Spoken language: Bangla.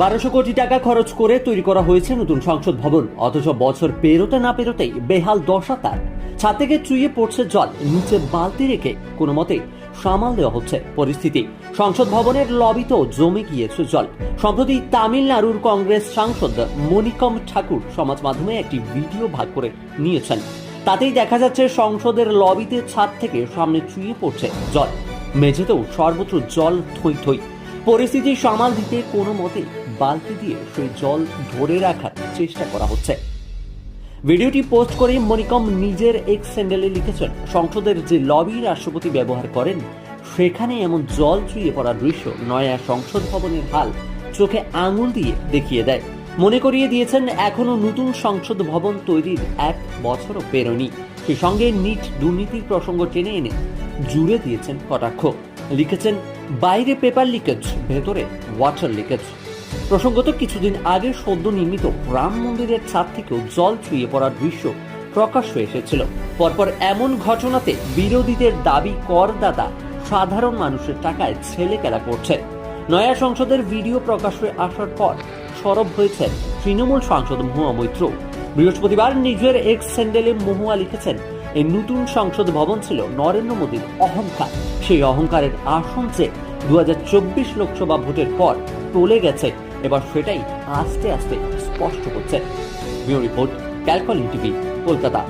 বারোশো কোটি টাকা খরচ করে তৈরি করা হয়েছে নতুন সংসদ ভবন। অথচ বছর পেরোতে না পেরোতেই বেহাল দশা তার। ছাদ থেকে চুইয়ে পড়ছে জল, নিচে বালতি রেখে কোনো মতে সামাল দেওয়া হচ্ছে পরিস্থিতি। সংসদ ভবনের লবিতেও জমে গিয়েছে জল। সম্প্রতি তামিলনাড়ুর কংগ্রেস সাংসদ মণিকম ঠাকুর সমাজ মাধ্যমে একটি ভিডিও ভাগ করে নিয়েছেন। তাতেই দেখা যাচ্ছে সংসদের লবিতে ছাদ থেকে সামনে চুইয়ে পড়ছে জল। মেঝেতেও সর্বত্র জল থই থই। পরিস্থিতি সামাল দিতে কোনো মতে বালতি দিয়ে সেই জল ধরে রাখার চেষ্টা করা হচ্ছে। ভিডিওটি পোস্ট করে মনিকম নিজের এক্স স্যান্ডেলে লিখেছেন, সংসদের যে লবি রাষ্ট্রপতি ব্যবহার করেন, সেখানে এমন জল চুইয়ে পড়া দৃশ্য নয়া সংসদ ভবনের হাল চোখে আঙুল দিয়ে দেখিয়ে দেয়। মনে করিয়ে দিয়েছেন, এখনও নতুন সংসদ ভবন তৈরির এক বছরও পেরোনি। সেই সঙ্গে নিট দুর্নীতির প্রসঙ্গ টেনে এনে জুড়ে দিয়েছেন কটাক্ষ। লিখেছেন বাইরে পেপার লিকেজ, ভেতরে ওয়াটার লিকেজ। প্রসঙ্গত, কিছুদিন আগে সদ্য নির্মিত রাম মন্দিরের ছাদ থেকেও জল ছুঁয়ে পড়ার দৃশ্য প্রকাশ হয়ে এসেছিল। পরপর এমন ঘটনাতে বিরোধীদের দাবি করদাতা সাধারণ মানুষের টাকায় ছেলে খেলা করছে। নয়া সংসদের ভিডিও প্রকাশ হয়ে আসার পর সরব হয়েছেন তৃণমূল সাংসদ মহুয়া মৈত্র। বৃহস্পতিবার নিজের এক্স স্যান্ডেলে মহুয়া লিখেছেন এই নতুন সংসদ ভবন ছিল নরেন্দ্র মোদীর অহংকার। সেই অহংকারের আসন যে দু লোকসভা ভোটের পর টলে গেছে। এবার সেটাই আস্তে আস্তে স্পষ্ট হচ্ছে। ব্যুরো রিপোর্ট ক্যালকলিং টিভি, কলকাতা।